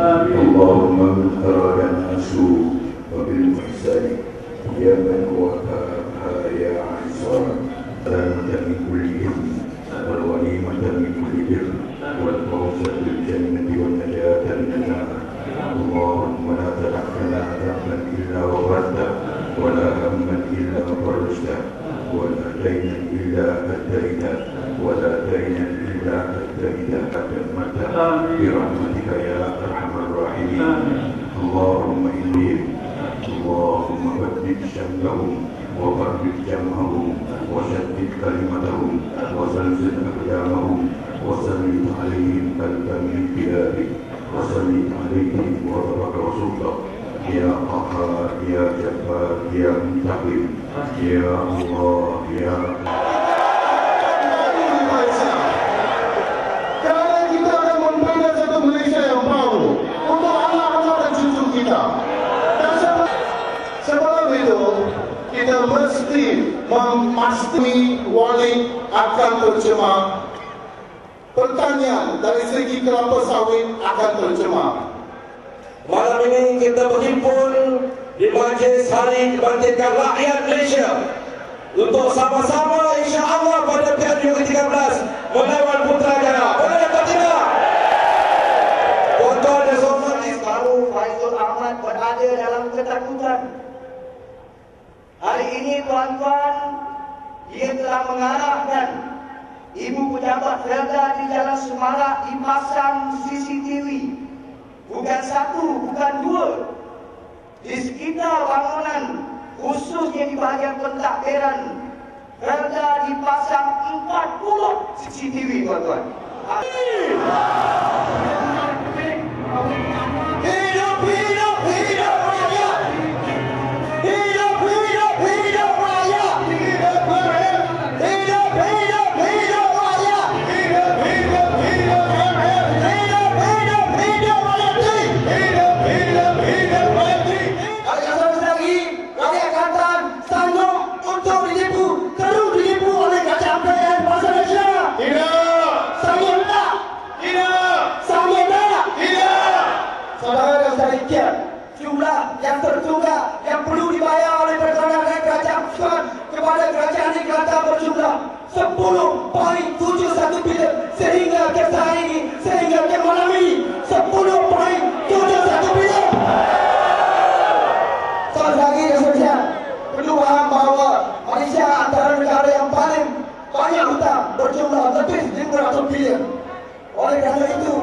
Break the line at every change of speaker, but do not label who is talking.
اللهم من أرادنا سوء وبالإحسان يا من وهبها يا عزيز سلامة من كل إثم والغنيمة من كل بر والفوز بالجنة والنجاة من النار. اللهم لا تدع لنا ذنبا إلا غفرته ولا هما إلا فرجته. ولا دينا إلا أديته ولا دينا إلا أديته أتمته برحمتك يا اللهم بدد شملهم وفرق جمعهم وشتت كلمتهم وزلزل أقدامهم وسلط عليهم قلبا من كلابك وسلط عليهم غضبك وسلطك يا قهار يا جبار يا منتقم يا الله يا
Kerana kita mesti memastikan wali akan tercemar. Pertanian dari segi kelapa sawit akan tercemar.
Malam ini kita berhimpun di Majlis Hari Kebangkitan Rakyat Malaysia untuk sama-sama insya-Allah pada Piala ke-13 melawan Putrajaya. Boleh atau tidak? Tuan-tuan dan hormati
baru Faizul Ahmad berada dalam ketakutan. Hari ini tuan-tuan, ia telah mengarahkan Ibu Pejabat Felda di Jalan Semarak dipasang CCTV. Bukan satu, bukan dua. Di sekitar bangunan, khususnya di bahagian pentadbiran, Felda dipasang 40 CCTV tuan-tuan.
Hidup,
yang tertunggak yang perlu dibayar oleh perdana dan kerajaan Persekutuan kepada kerajaan di Kelantan berjumlah 10.71 bilion sehingga ke hari ini, sehingga ke malam ini 10.71 bilion. Sekali lagi seterusnya perlu faham bahawa Malaysia antara negara yang paling banyak hutang berjumlah lebih 500 bilion. Oleh kerana itu,